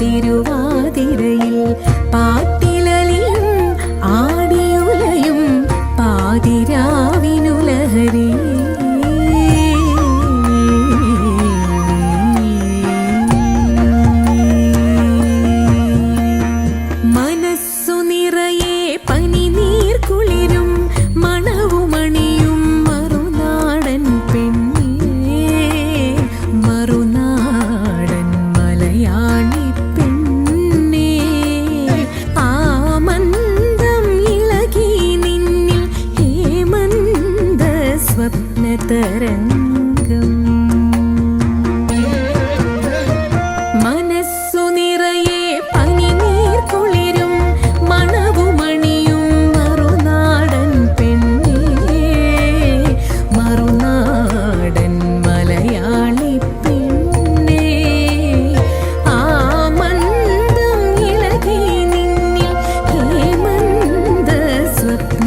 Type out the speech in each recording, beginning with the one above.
പൂത്തിരുവാതിരയിൽ പാട്ടിലലിയും തരംഗം മനസ്സു നിറയെ പനിനീർ കുളിരും മണവുമണിയും മറുനാടൻ പെണ്ണേ. മറുനാടൻ മലയാളി പെണ്ണേ. ആമന്ദം ഇളകി നിന്നിൽ ഹേമന്ത സ്വപ്ന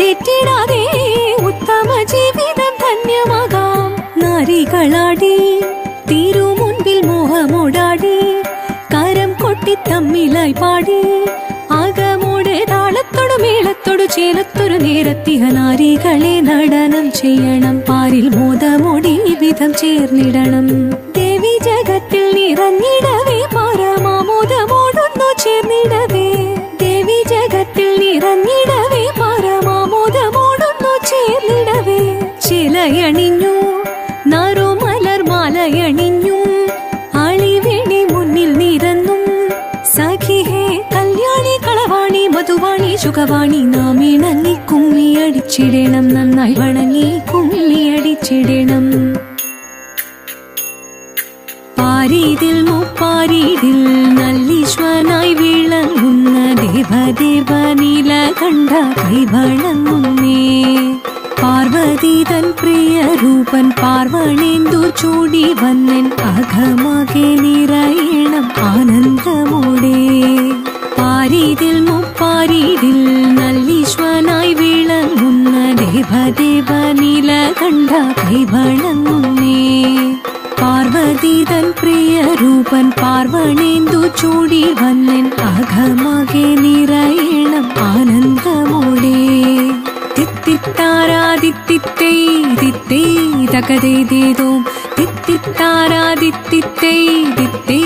ഏതോ മതേറ്റിടാതെ ഉത്തമ ജീവിതം ധന്യമാകാം. നാരികളാടി തീരു മുൻപിൽ മോഹമോടാടി കരം കൊട്ടി തമ്മിലായി പാടി. അകമോടെ താളത്തോടു മേളത്തോടു ചേലത്തൊരു നേരത്തിഹ നാരികളെ നടനം ചെയ്യണം. പാരിൽ മോദമോടി വിധം ചേർന്നിടണം. ദേവി ജഗത്തിൽ നിറഞ്ഞിടവേ പരമാമോദമോടൊന്നു ചേർന്നിടവേ. സുഖവാണി നാം ഇണങ്ങി കുമ്മിയടിച്ചിടണം. നന്നായി വണങ്ങി കുമ്മിയടിച്ചിടണം. പാരീതിൽ മുപ്പാരീതിൽ നല്ലീശ്വനായി വിളങ്ങുന്ന ദേവദേവ നീല കണ്ട കൈവളങ്ങുന്നേ പാർവതി തൻ പ്രിയ രൂപൻ പാർവണേന്ദു ചൂടി വന്നൻ അഘമാകെ നിറയണം ആനന്ദമോടെ. പാരീതിൽ മുപ്പാരീതിൽ നല്ലീശ്വനായി വിളങ്ങുന്ന ദേവദേവ നില കണ്ട കൈവളങ്ങുന്നേ പാർവതി തൻ പ്രിയ രൂപൻ പാർവണേന്ദു ചൂടി വന്നൻ അഘമാകെ നിറയണം ആനന്ദമോടെ. തിത്തിത്താരാദിത്തിത്തേ തിത്തേ തകതേതേതോ തിത്തിത്താരാദിത്തിത്തേ തിത്തിത്താരാതിത്തിത്തേ തകതേതേതോ